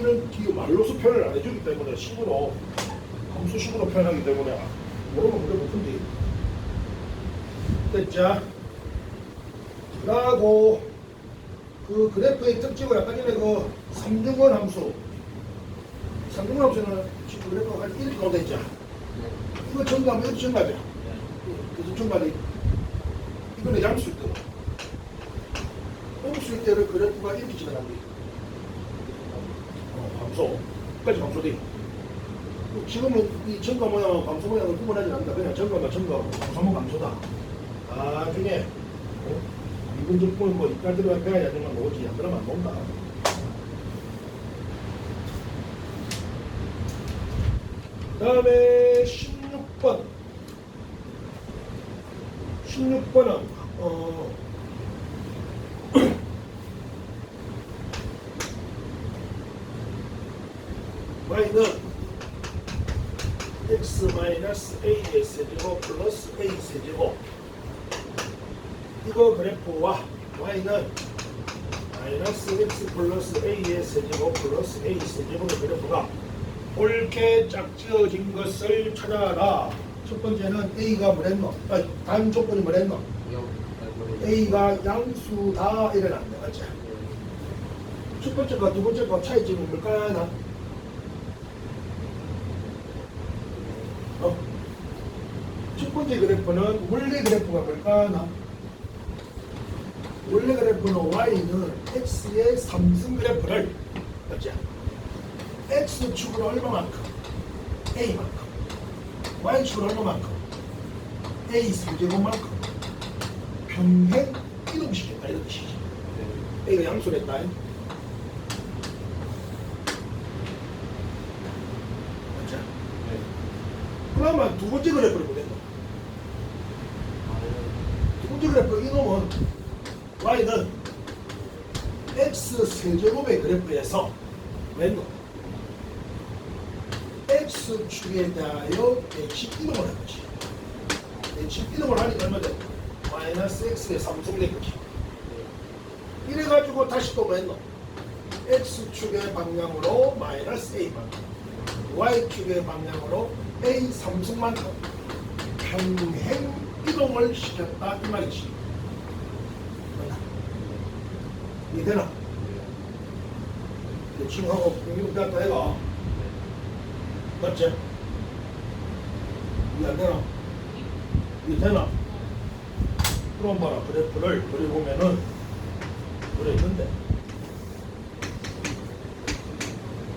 이런 뒤에 말로서 표현을 안 해주기 때문에 식으로 함수식으로 표현하기 때문에 모르면 문제 못 푼디 됐자 그러고 그 그래프의 특징은 아까 전에 그 삼중원 함수. 삼중원 함수는 지금 그래프가 이렇게 나오다 있자 이거 정답하면 이것도 정답이야 그래서 정답이 이거는 양수일 때고 음수일 때는 그래프가 이렇게 지나갑니다 어, 함수 끝까지 함수돼 지금은 이 점과 모양하고 감소 모양을 구분하지 않는다. 그냥 점과만 점과 감소만 감소다. 나중에 어? 이분들 보면 뭐 이빨 들어가 배워야 되는 건 뭐지? 안 그러면 안 본다. 다음에 16번. 16번은 어, y는 x 마이너스 a의 세제곱 플러스 a 세제곱 이거 그래프와 y는 마이너스 x 플러스 a의 세제곱 플러스 a 세제곱의 그래프가 옳게 짝지어진 것을 찾아라 첫 번째는 a가 뭐랬노? 아, 단 조건이 뭐랬노? a가 양수다 이래놨네 맞지? 첫 번째가 두 번째가 차이점이 뭘까 나? 어? 첫 번째 그래프는 원래 그래프가 뭘까나? 원래 그래프는 y는 x의 삼승 그래프를 맞지? x축은 얼마만큼? a만큼 y축은 얼마만큼? a 3제곱만큼 평행 이동시켰다 이런 뜻이지 a가 양수를 했다 맞지? 그러면 두 번째 그래프를 그래프 이놈은 y는 x 세제곱의 그래프에서 왼놈 x축에 대하여 h 이동을 한 거지. H 이동을 하니까 얼마 돼? 마이너스 x의 3승 된 거지. 이래가지고 다시 또 왼놈 x축의 방향으로 마이너스 a만큼 y축의 방향으로 a 3승만큼 평행 이동을 시켰다 이 말이지? 이해되나? 대충하고 공유 같다 해가 맞지? 이해 안 되나? 이해 되나? 그럼 봐라 그래프를 그려보면은 그래 있는데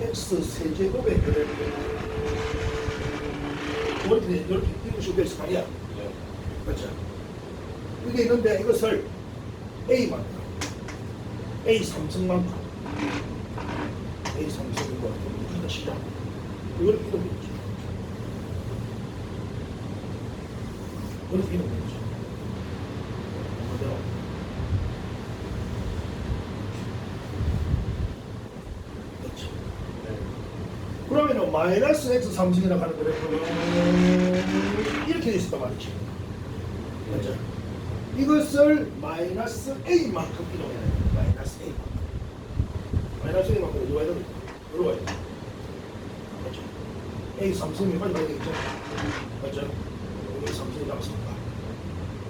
x 세제곱의 그래프 이렇게 이렇게 식으로 돼서 말이야 맞죠? 이게 있는데 이것을 A만큼 A 삼성만큼 A 같아요. 이렇게 시작. 이걸 이동했지 이렇게 이동했지 그대로 그렇지 그러면은 마이너스 x 삼승이라고 하는 그래프는 이렇게 돼 있었단 말이지. 맞죠? 이것을 마이너스 a만큼 이동해야 돼. 마이너스 a만큼. 마이너스 a만큼 어디 와야 됩니까? 돼. 맞죠? a 삼승이 빨리 가야 되겠죠? 맞죠? 여기 삼승이 남습니다.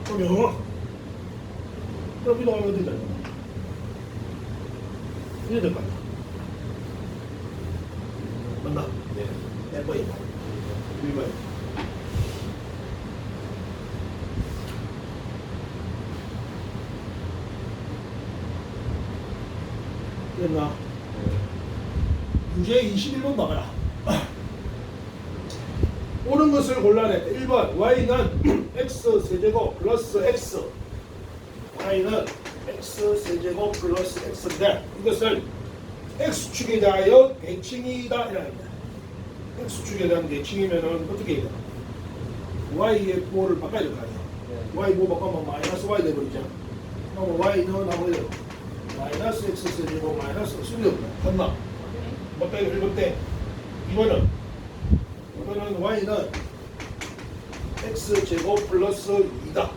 그러면 그럼 이동하면 어디 될까? 이래 될거 아니야? 맞나? 네. 몇 번이야? 1번. 됐나? 문제 21번 봐봐라. 옳은 것을 골라내. 1번 y는 x 세제곱 플러스 x y는 x 세제곱 플러스 x인데 이것을 x축에 대하여 대칭이다 이라는 거야. x축에 대한 대칭이면은 어떻게 해야 되나? y의 부호를 바꿔야 될거 아니야. y 부호 바꾸면 마이너스 y 돼버리잖아. 그럼 y는 나머지 마이너스 x 세제곱 마이너스 수리 없나? 됐나? 뭐때 1번 때 이거는 이거는 y는 x 제곱 플러스 2다.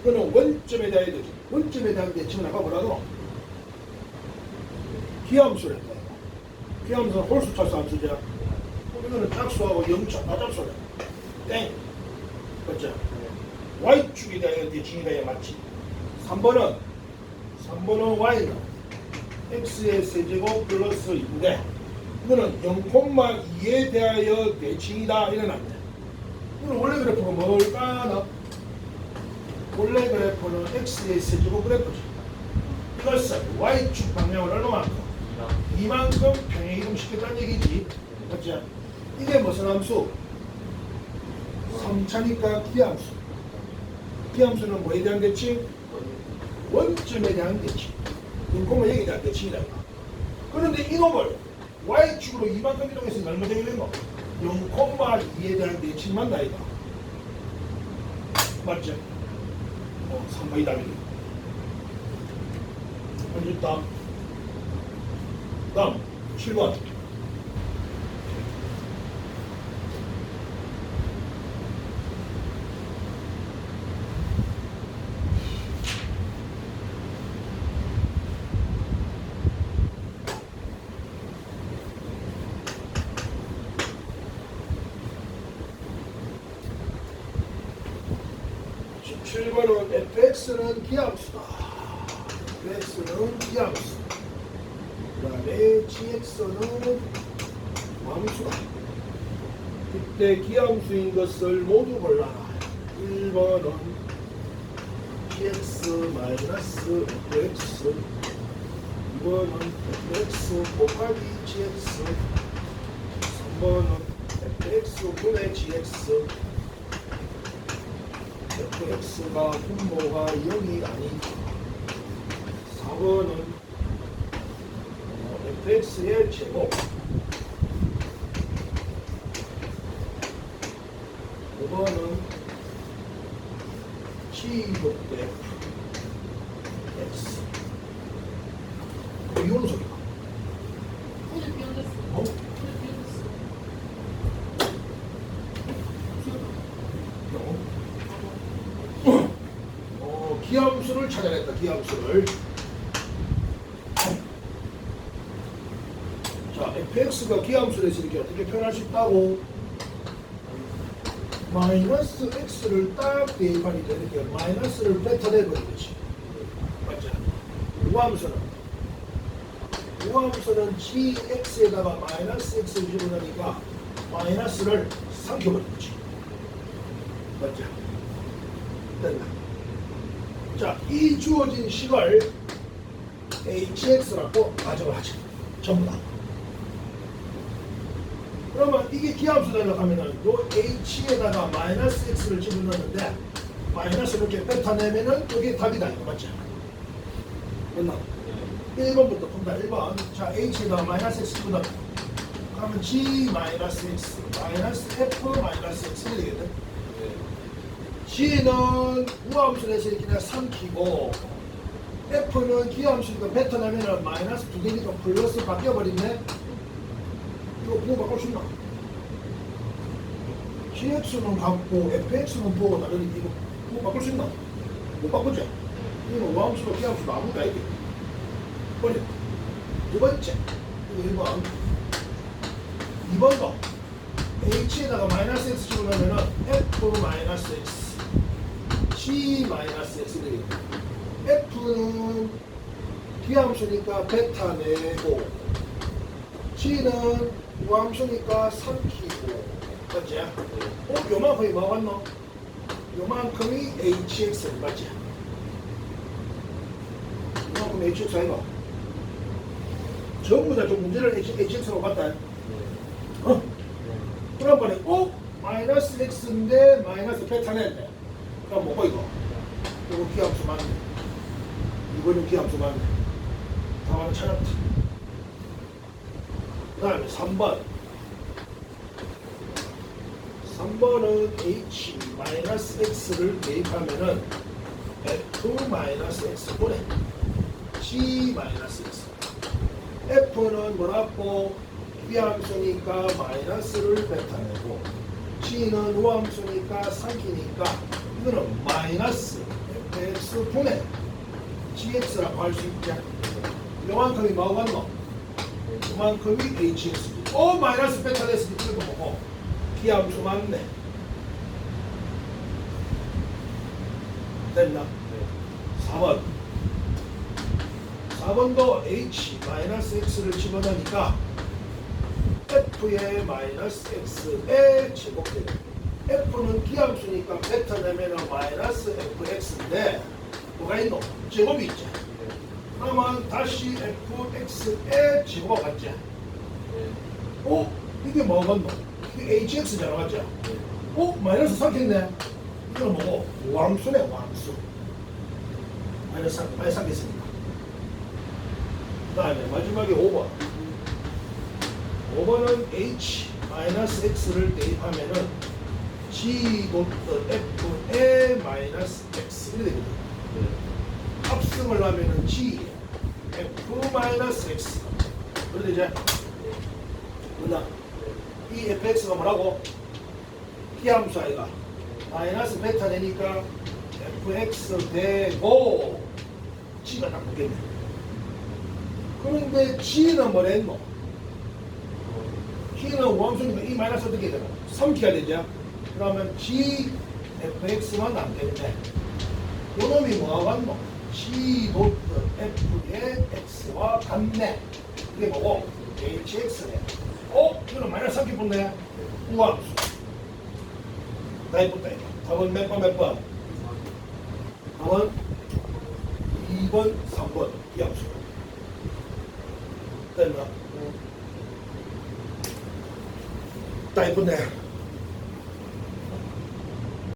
이거는 원점에 대하여 되지. 원점에 대한 대칭은 아까 뭐라고? 기함수를 했다. 기함수는 홀수 차수 함수죠. 이거는 짝수하고 영차 다짝수래. 땡. 맞죠? Y축에 대한 대칭이 돼야 맞지. 3번은 3번은 Y는 X의 세제곱 플러스 2인데 이거는 0,2에 대하여 대칭이다 이런 안 돼. 이건 원래 그래프가 뭘까나? 원래 그래프는 X의 세제곱 그래프지. 이것은 Y축 방향을 얼마만큼? 이만큼 평행 이동시켰다는 얘기지. 맞지? 이게 무슨 함수? 3차니까 기함수. 기함수는 뭐에 대한 대칭? 원점에 대한 대칭. 인코마 여기에 대한 대칭이다. 그런데 이놈을 Y축으로 이만큼 이동해서 얼마 되겠는 거? 0,2에 대한 대칭만 나이다. 맞지? 어, 3번이 답이네. 언제 다음? 다음 7번. 7번은 fx는 기함수다. fx는 기함수. 그 다음에 gx는 함수다. 이때 기함수인 것을 모두 골라라. 1번은 gx 마이너스 fx 2번은 fx 곱하기 gx 3번은 fx 분의 gx fx가 분모가 0이 아닌 4번은 fx의 제곱. 5번은 g 곱대 x 이거는 소리가 오늘 비 온댔어. 어? 오늘 비 온댔어. 어, 기함수를 찾아냈다 기함수를. 자 fx가 해서 이렇게 어떻게 표현할 수 있다고. 마이너스 x를 딱 대입하니까 이렇게 마이너스를 뱉어내버리듯이 맞죠? 우함수는. 우함수는 gx에다가 마이너스 x를 집어넣으니까 마이너스를 삼켜버리듯이 맞죠? 됐나 자, 이 주어진 식을 hx라고 가정을 하죠. 전부 다. 그러면 이게 기함수 하면은 요 h에다가 마이너스 x를 집어넣는데 마이너스 이렇게 뱉어내면은 이게 답이다. 이거 맞죠? 됐나? 1번부터 푼다. 1번. 자, h에다가 마이너스 x 집어넣어. 그러면 g 마이너스 x 마이너스 f 마이너스 x 되겠네. G는 우함수를 해서 이렇게 삼키고 F는 기함수니까 뱉어내면은 마이너스 두 개니까 플러스 바뀌어버리네. 이거 부호 바꿀 수 있나? GX는 갖고 FX는 부호가 다르니까 이거 부호 바꿀 수 있나? 못 바꾸죠? 이거는 우함수도 기함수도 아무것도 아니게. 버려 두 번째. 이거 1번 2번도 H에다가 마이너스 X 집어넣으면은 F 마이너스 X C 마이너스 X 되겠다. F는 기함수니까 베타 내고 G는 우함수니까 삼키고 맞지? 어? 요만큼이 뭐 같노? 요만큼이 HX 맞지? 요만큼 HX 아이가? 전부 다 좀 문제를 HX로 봤다 어? 그러면 어? 마이너스 x인데 마이너스 베타 냈네. 그럼 뭐고 이거? 이거 기함수 맞네. 이거는 기함수 맞네. 답안을 찾았지. 그 다음에 3번. 3번은 h 마이너스 x를 대입하면은 f 마이너스 x 분의 g 마이너스 x. f는 뭐라고? 기함수니까 마이너스를 뱉어내고 g는 우함수니까 삼키니까 이거는 마이너스 fx 분의 HX라고 할 수 있죠. 요만큼이 뭐같노 그만큼이 HX. O 마이너스 베타 때 이거 뭐고? 기함수 맞네. 됐나? 4번. 4번도 H 마이너스 X를 집어넣으니까 F의 마이너스 X의 제곱되고 F는 기함수니까 베타 내면은 마이너스 FX인데 뭐가 있노? 제곱이 있지. 그러면 다시 FX의 제곱가 같지. 어? 이게 뭐겠노? 이게 HX잖아 맞죠? 어? 마이너스 3 했네. 이거는 뭐고? 왕수네 왕수. 마이너스 3, 마이너스 3 했습니다. 그 다음에 마지막에 5번. 5번은 H 마이너스 X를 대입하면은 G 도트 F의 마이너스 X 이렇게 되거든. 합승을 하면은 G F 마이너스 X. 그런데 이제 뭐냐? 이 fx가 뭐라고? 피함수 아이가 마이너스 베타 되니까 fx 되고 g가 딱 붙겠네. 그런데 g는 뭐랬노? g는 원수니까 이 마이너스 어떻게 되나? 3키가 되죠? 그러면 g fx만 안 되는데 요놈이 뭐가 같노? g 도트 f의 x와 같네. 이게 뭐고? hx네. 어? 이거는 마이너스 3키 붙네. 나이 붙다 이거. 답은 몇 번, 몇 번? 답은 2번, 3번. 이 함수. 됐나? 나이 붙네.